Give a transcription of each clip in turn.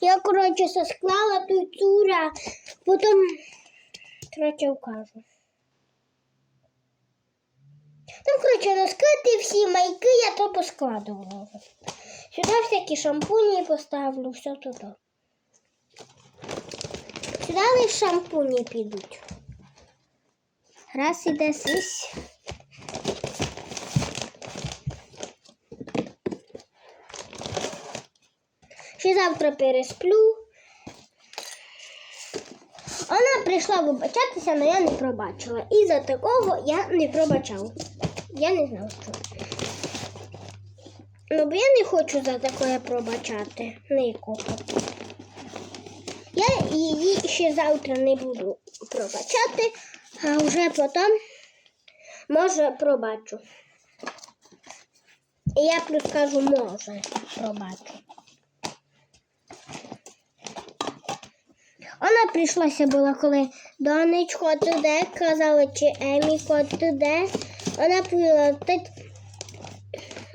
Я, коротше, все склала ту цуря, потім, коротше, вкажу. Ну, коротше, розкрити всі майки, я то поскладувала. Сюди всякі шампуні поставлю, все туди. Сюди лише шампуні підуть. Раз іде сись. Ще завтра пересплю. Вона прийшла вибачатися, але я не пробачила. І за такого я не пробачав. Я не знав, що. Ну, бо я не хочу за таке пробачати. Нікого. Я її ще завтра не буду пробачати, а вже потім, може, пробачу. Я плюс кажу, може, пробачу. Вона прийшлася була, коли донечко туди, казала, чи Еміко туди. Вона повіла,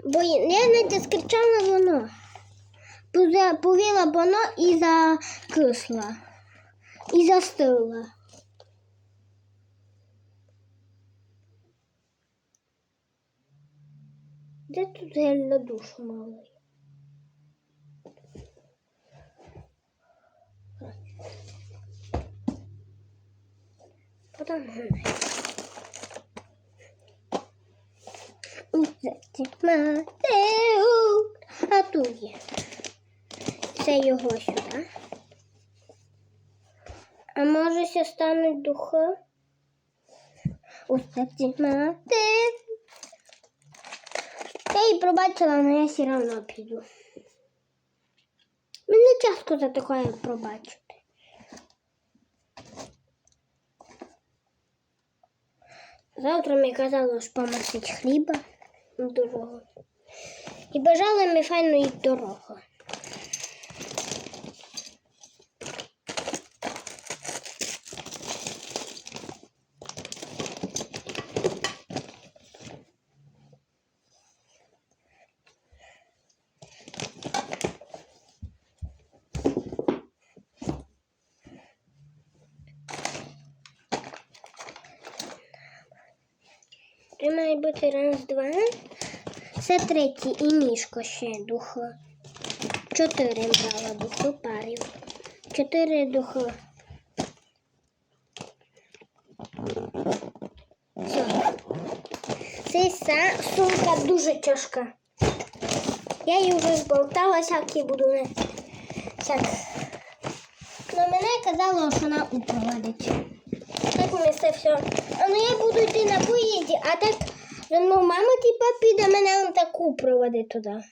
бо я не скричала воно. Повіла воно і закисла. І застила. Де тут гель на душу малий? Гель. Матеу. А тут є. Це його сюди. А може ще стануть духи? У серці мати. Я пробачила, але я все одно піду. Мені тяжко за таке пробачити. Завтра мені казали, що помасить хліба дорогу. І бажали мені файної дороги. Це має бути раз, два. Це третій і мішко ще духо. Чотири брала духу парів. Чотири духи. Все. Ця сумка дуже тяжка. Я її вже зболтала, всякі буду не. Так. Но мене казало, що вона упроводить. Так ми це все. А ну я буду йти на поїзді, а так ну, мама типа піде мене он таку проводить туди.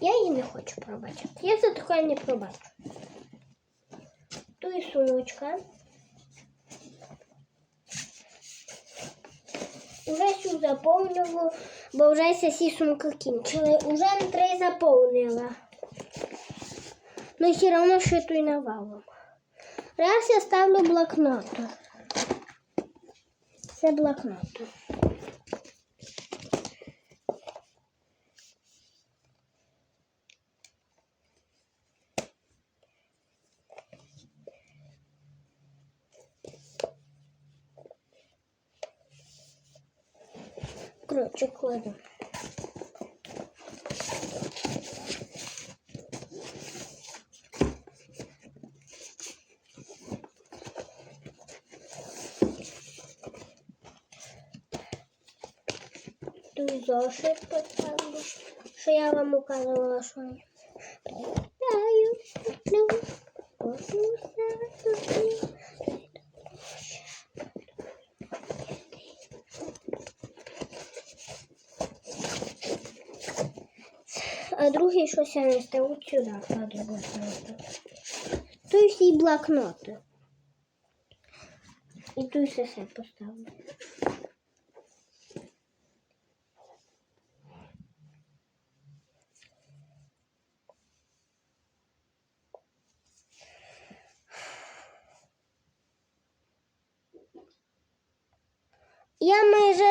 Я її не хочу пробачити. Я за таке не пробачу. Ту і сумочка. Уже всю заповнила, бо вже всі сумки кінчили. Уже три заповнила. Ну все одно ще тут навалом. Раз я ставлю блокноту. Це блокноту. Короче, кладу. Тут зошит поставлю, що я вам указувала, що я прилітаю, люблю, космоса, люблю. А другий щось я не став сюди, кладу блокноти. Тут всі блокноти. І тут все поставлю.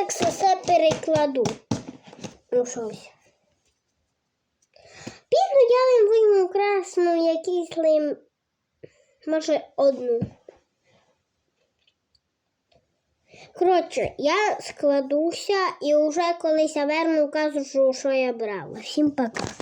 текст усе перекладу. Ну щось. Пізно я їм вийму красну якийсь лим. Може, одну. Коротше, я складуся і вже колись я верну, кажу, що я брала. Всім пока.